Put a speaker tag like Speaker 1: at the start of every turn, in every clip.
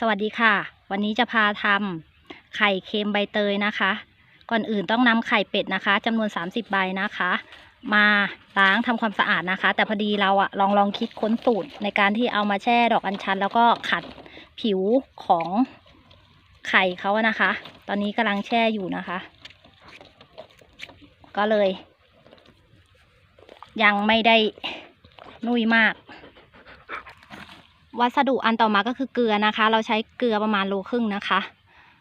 Speaker 1: สวัสดีค่ะ วันนี้จะพาทำไข่เค็มใบเตยนะคะ ก่อนอื่นต้องนำไข่เป็ดนะคะจำนวน 30 ใบนะคะ มาล้างทำความสะอาดนะคะ แต่พอดีเราอะลองลองคิดค้นสูตรในการที่เอามาแช่ดอกอัญชัน แล้วก็ขัดผิวของไข่เขาอะนะคะ ตอนนี้กำลังแช่อยู่นะคะ ก็เลย ยังไม่ได้นุ่ยมาก วัสดุอันต่อมาก็คือเกลือนะคะ เราใช้เกลือประมาณโลครึ่งนะคะ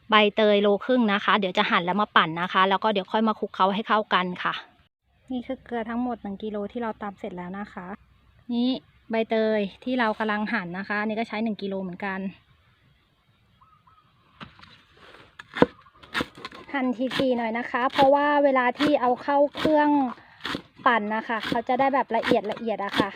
Speaker 1: ใบเตยโลครึ่งนะคะ เดี๋ยวจะหั่นแล้วมาปั่นนะคะ แล้วก็เดี๋ยวค่อยมาคลุกเคล้าให้เข้ากันค่ะ นี่คือเกลือทั้งหมดหนึ่งกิโลที่เราตำเสร็จแล้วนะคะ นี่ใบเตยที่เรากำลังหั่นนะคะอันนี้ก็ใช้หนึ่งกิโลเหมือนกันหั่นทีๆหน่อยนะคะ เพราะว่าเวลาที่เอาเข้าเครื่องปั่นนะคะ เขาจะได้แบบละเอียดละเอียดอะค่ะ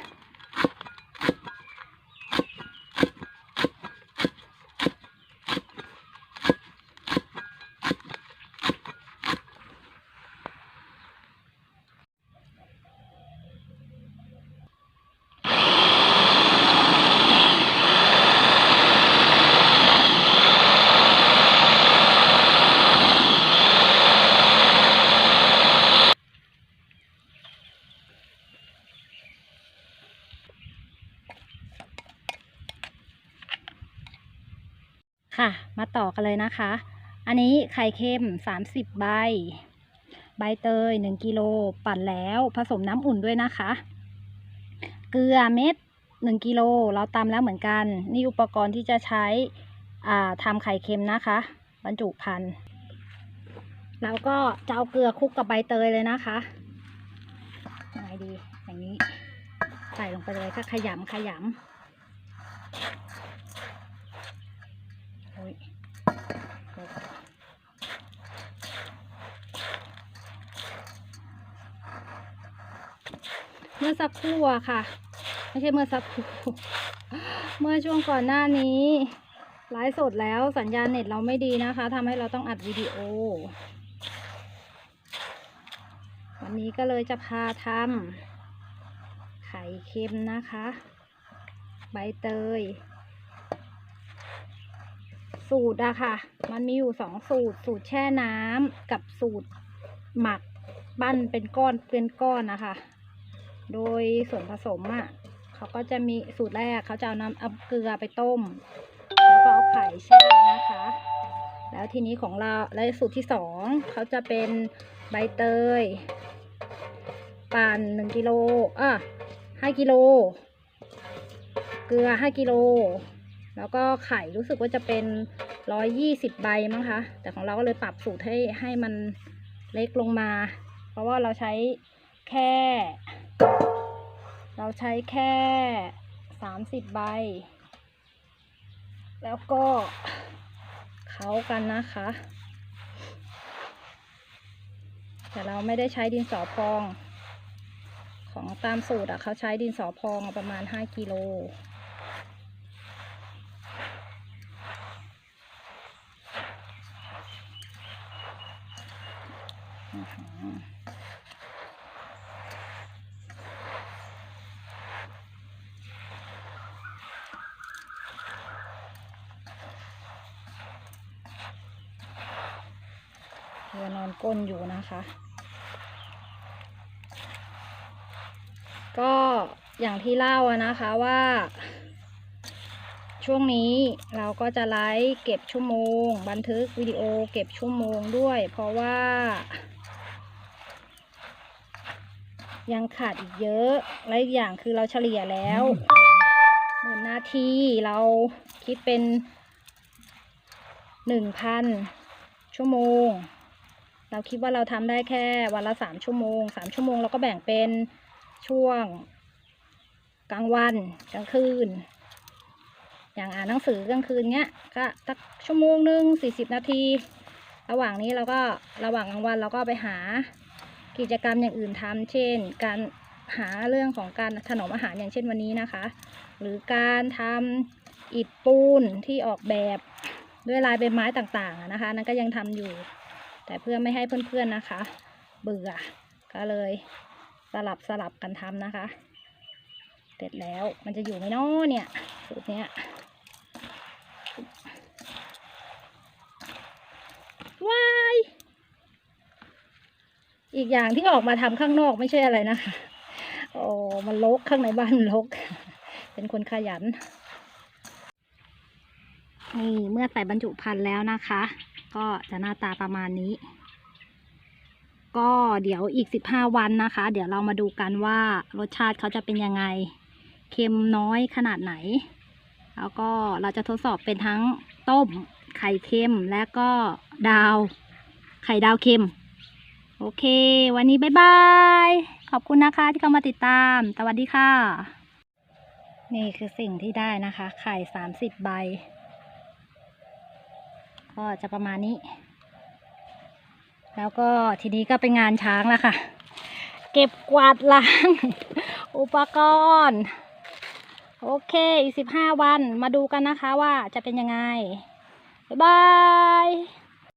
Speaker 1: ค่ะ มาต่อกันเลยนะคะ อันนี้ไข่เค็ม 30 ใบ ใบเตย 1กิโลปั่นแล้วผสมน้ำอุ่นด้วยนะคะ เกลือเม็ด 1กิโลเราตำแล้วเหมือนกัน นี่อุปกรณ์ที่จะใช้ทำไข่เค็มนะคะ บรรจุภัณฑ์แล้วก็จะเอาเกลือคลุกกับใบเตยเลยนะคะยังไงดี อย่างนี้ ใส่ลงไปเลยก็ขยำขยำ เมื่อสักครู่อะค่ะ ไม่ใช่เมื่อสักครู่เมื่อช่วงก่อนหน้านี้ไลฟ์สดแล้วสัญญาณเน็ตเราไม่ดีนะคะทำให้เราต้องอัดวิดีโอ วันนี้ก็เลยจะพาทำไข่เค็มนะคะ ใบเตย สูตรอะค่ะ มันมีอยู่สองสูตร สูตรแช่น้ำกับสูตรหมัก ปั้นเป็นก้อนเป็นก้อนนะคะ โดยส่วนผสมอะเขาก็จะมีสูตรแรกเขาจะเอาน้ำเอาเกลือไปต้ม แล้วก็เอาไข่แช่นะคะ แล้วทีนี้ของเราและสูตรที่สองเขาจะเป็นใบเตยปั่นหนึ่งกิโลอะห้ากิโล เกลือห้ากิโล แล้วก็ไข่รู้สึกว่าจะเป็นร้อยยี่สิบใบมั้งคะ แต่ของเราก็เลยปรับสูตรให้ให้มันเล็กลงมา เพราะว่าเราใช้แค่ เราใช้แค่สามสิบใบ แล้วก็เขากันนะคะ แต่เราไม่ได้ใช้ดินสอพอง ของตามสูตรอะเขาใช้ดินสอพองประมาณห้ากิโลอ เรือนอนก้นอยู่นะคะ ก็อย่างที่เล่าอะนะคะว่า ช่วงนี้เราก็จะไลฟ์เก็บชั่วโมง บันทึกวิดีโอเก็บชั่วโมงด้วย เพราะว่า ยังขาดอีกเยอะ และอีกอย่างคือเราเฉลี่ยแล้วหมื่นนาทีเราคิดเป็นหนึ่งพันชั่วโมง เราคิดว่าเราทำได้แค่วันละสามชั่วโมงสามชั่วโมงเราก็แบ่งเป็นช่วง กลางวันกลางคืน อย่างอ่านหนังสือกลางคืนเนี้ยก็สักชั่วโมงหนึ่งสี่สิบนาที ระหว่างนี้เราก็ระหว่างกลางวันเราก็ไปหากิจกรรมอย่างอื่นทำเช่น การหาเรื่องของการถนอมอาหารอย่างเช่นวันนี้นะคะ หรือการทำอิฐปูนที่ออกแบบด้วยลายใบไม้ต่างๆนะคะ นั่นก็ยังทำอยู่ แต่เพื่อไม่ให้เพื่อนๆนะคะ เบื่อ ก็เลยสลับสลับกันทำนะคะ เสร็จแล้วมันจะอยู่ไหมน้อเนี่ยสูตรเนี้ยวายอีกอย่างที่ออกมาทำข้างนอกไม่ใช่อะไรนะคะโอ้มันลกข้างในบ้านลก เป็นคนขยันนี่เมื่อใส่บรรจุภัณฑ์แล้วนะคะ ก็จะหน้าตาประมาณนี้ ก็เดี๋ยวอีกสิบห้าวันนะคะ เดี๋ยวเรามาดูกันว่ารสชาติเขาจะเป็นยังไง เค็มน้อยขนาดไหน แล้วก็เราจะทดสอบเป็นทั้งต้ม ไข่เค็มและก็ดาว ไข่ดาวเค็ม โอเค วันนี้บ๊ายบาย ขอบคุณนะคะที่เข้ามาติดตาม สวัสดีค่ะ นี่คือสิ่งที่ได้นะคะ ไข่สามสิบใบ ก็จะประมาณนี้ แล้วก็ทีนี้ก็เป็นงานช้างแล้วค่ะ เก็บกวาดล้าง อุปกรณ์ โอเค อีกสิบห้าวันมาดูกันนะคะว่าจะเป็นยังไง บ๊ายบาย